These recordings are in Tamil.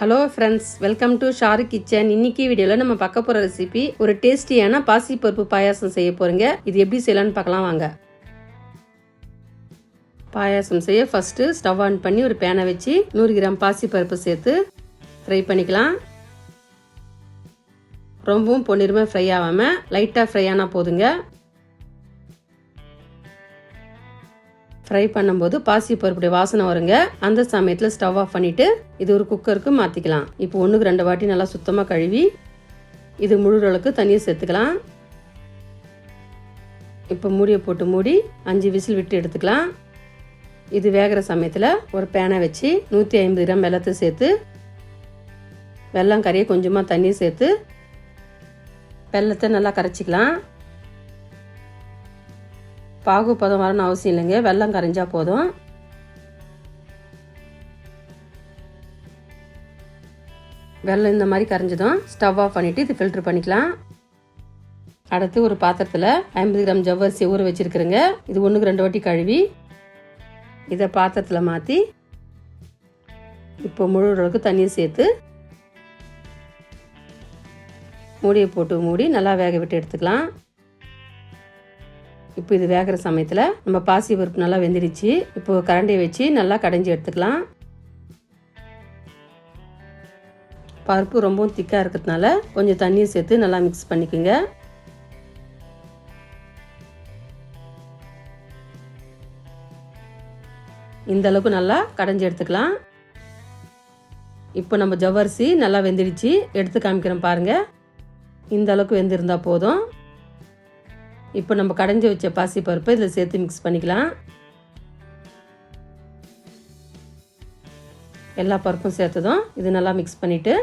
Hello friends welcome to Sharu kitchen இன்னைக்கு வீடியோவில் நம்ம பார்க்க போகிற ரெசிபி ஒரு டேஸ்டியான பாசிப்பருப்பு பாயாசம் செய்ய போகிறீங்க இது எப்படி செய்யலாம்னு பார்க்கலாம் வாங்க. பாயாசம் செய்ய ஃபஸ்ட்டு ஸ்டவ் ஆன் பண்ணி ஒரு பேனை வச்சு நூறு கிராம் பாசிப்பருப்பு சேர்த்து ஃப்ரை பண்ணிக்கலாம். ரொம்பவும் பொன்னிறமாக ஃப்ரை ஆகாமல் லைட்டாக ஃப்ரை ஆனால் போதுங்க. ஃப்ரை பண்ணும்போது பாசி பருப்புடைய வாசனை வருங்க. அந்த சமயத்தில் ஸ்டவ் ஆஃப் பண்ணிவிட்டு இது ஒரு குக்கருக்கு மாற்றிக்கலாம் இப்போ ஒன்றுக்கு ரெண்டு வாட்டி நல்லா சுத்தமாக கழுவி இது முழுறளவுக்கு தண்ணியை சேர்த்துக்கலாம். இப்போ மூடியை போட்டு மூடி அஞ்சு விசில் விட்டு எடுத்துக்கலாம். இது வேகிற சமயத்தில் ஒரு பேனை வச்சு நூற்றி ஐம்பது கிராம் வெள்ளத்தை சேர்த்து வெள்ளம் கறியை கொஞ்சமாக தண்ணி சேர்த்து வெள்ளத்தை நல்லா கரைச்சிக்கலாம். பாகு பதம் வரணும் அவசியம் இல்லைங்க. வெள்ளம் கரைஞ்சா போதும். வெள்ளம் இந்த மாதிரி கரைஞ்சதும் ஸ்டவ் ஆஃப் பண்ணிவிட்டு இது ஃபில்ட்ரு பண்ணிக்கலாம். அடுத்து ஒரு பாத்திரத்தில் ஐம்பது கிராம் ஜவ்வரிசி ஊற வச்சுருக்குறேங்க. இது ஒன்றுக்கு ரெண்டு வாட்டி கழுவி இதை பாத்திரத்தில் மாற்றி இப்போ முழு அளவுக்கு தண்ணியை சேர்த்து மூடியை போட்டு மூடி நல்லா வேக விட்டு எடுத்துக்கலாம். இப்போ இது வேகிற சமயத்தில் நம்ம பாசி பருப்பு நல்லா வெந்துடுச்சு. இப்போ கரண்டியை வச்சு நல்லா கடைஞ்சி எடுத்துக்கலாம். பருப்பு ரொம்பவும் திக்காக இருக்கிறதுனால கொஞ்சம் தண்ணியை சேர்த்து நல்லா மிக்ஸ் பண்ணிக்கோங்க. இந்த அளவுக்கு நல்லா கடைஞ்சி எடுத்துக்கலாம். இப்போ நம்ம ஜவ்வரிசி நல்லா வெந்துடுச்சு. எடுத்து காமிக்கிறோம் பாருங்க. இந்த அளவுக்கு வெந்திருந்தா போதும். இப்போ நம்ம கடைஞ்சி வச்ச பாசி பருப்பை இதில் சேர்த்து மிக்ஸ் பண்ணிக்கலாம். எல்லா பருப்பும் சேர்த்ததும் இது நல்லா மிக்ஸ் பண்ணிவிட்டு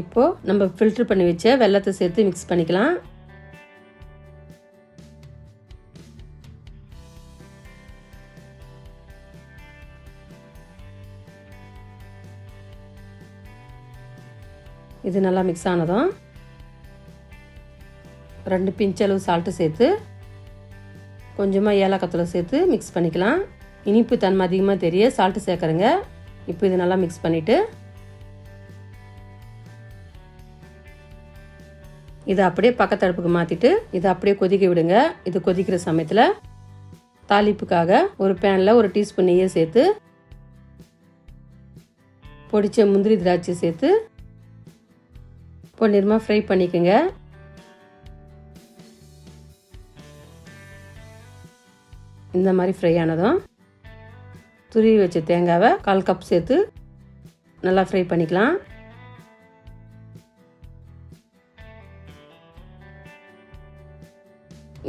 இப்போது நம்ம ஃபில்ட்ரு பண்ணி வச்ச வெள்ளத்தை சேர்த்து மிக்ஸ் பண்ணிக்கலாம். இது நல்லா மிக்ஸ் ஆனதும் ரெண்டு பிஞ்சளவு சால்ட்டு சேர்த்து கொஞ்சமாக ஏலக்கத்தில் சேர்த்து மிக்ஸ் பண்ணிக்கலாம். இனிப்பு தன்மை அதிகமாக தெரிய சால்ட்டு சேர்க்குறேங்க. இப்போ இது நல்லா மிக்ஸ் பண்ணிவிட்டு இதை அப்படியே பக்கத்தடுப்புக்கு மாற்றிட்டு இதை அப்படியே கொதிக்க விடுங்க. இது கொதிக்கிற சமயத்தில் தாளிப்புக்காக ஒரு பேனில் ஒரு டீஸ்பூன் நெய்யை சேர்த்து பொடிச்ச முந்திரி திராட்சை சேர்த்து பொன்னிறமாக ஃப்ரை பண்ணிக்கோங்க. இந்த மாதிரி ஃப்ரை ஆனதும் துருவி வச்ச தேங்காவை கால் கப் சேர்த்து நல்லா ஃப்ரை பண்ணிக்கலாம்.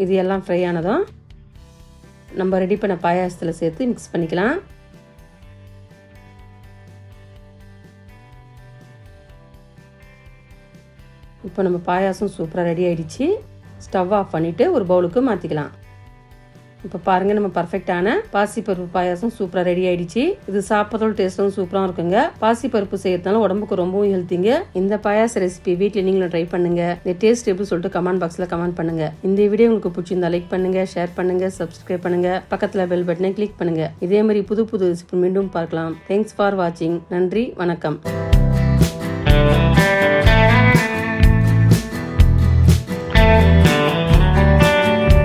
இது எல்லாம் ஃப்ரை ஆனதும் நம்ம ரெடி பண்ண பாயாசத்தில் சேர்த்து மிக்ஸ் பண்ணிக்கலாம். இப்போ நம்ம பாயாசம் சூப்பராக ரெடி ஆகிடுச்சு ஸ்டவ் ஆஃப் பண்ணிவிட்டு ஒரு பவுலுக்கு மாற்றிக்கலாம் இப்போ பாருங்கள் நம்ம பர்ஃபெக்டான பாசிப்பருப்பு பாயாசம் சூப்பராக ரெடி ஆகிடுச்சு இது சாப்பிட்றதோட டேஸ்ட்டும் சூப்பராக இருக்குங்க. பாசிப்பருப்பு செய்யறதுனால உடம்புக்கு ரொம்பவும் ஹெல்த்திங்க இந்த பாயாச ரெசிபி வீட்டில் நீங்களும் ட்ரை பண்ணுங்க. இந்த டேஸ்ட் எப்படி சொல்லிட்டு கமெண்ட் பாக்ஸில் கமெண்ட் பண்ணுங்க. இந்த வீடியோ உங்களுக்கு பிடிச்சிருந்தா லைக் பண்ணுங்க ஷேர் பண்ணுங்க சப்ஸ்கிரைப் பண்ணுங்க. பக்கத்தில் பெல் பட்டனை கிளிக் பண்ணுங்க. இதே மாதிரி புது புது ரெசிபி மீண்டும் பார்க்கலாம். தேங்க்ஸ் ஃபார் வாட்சிங் நன்றி வணக்கம்.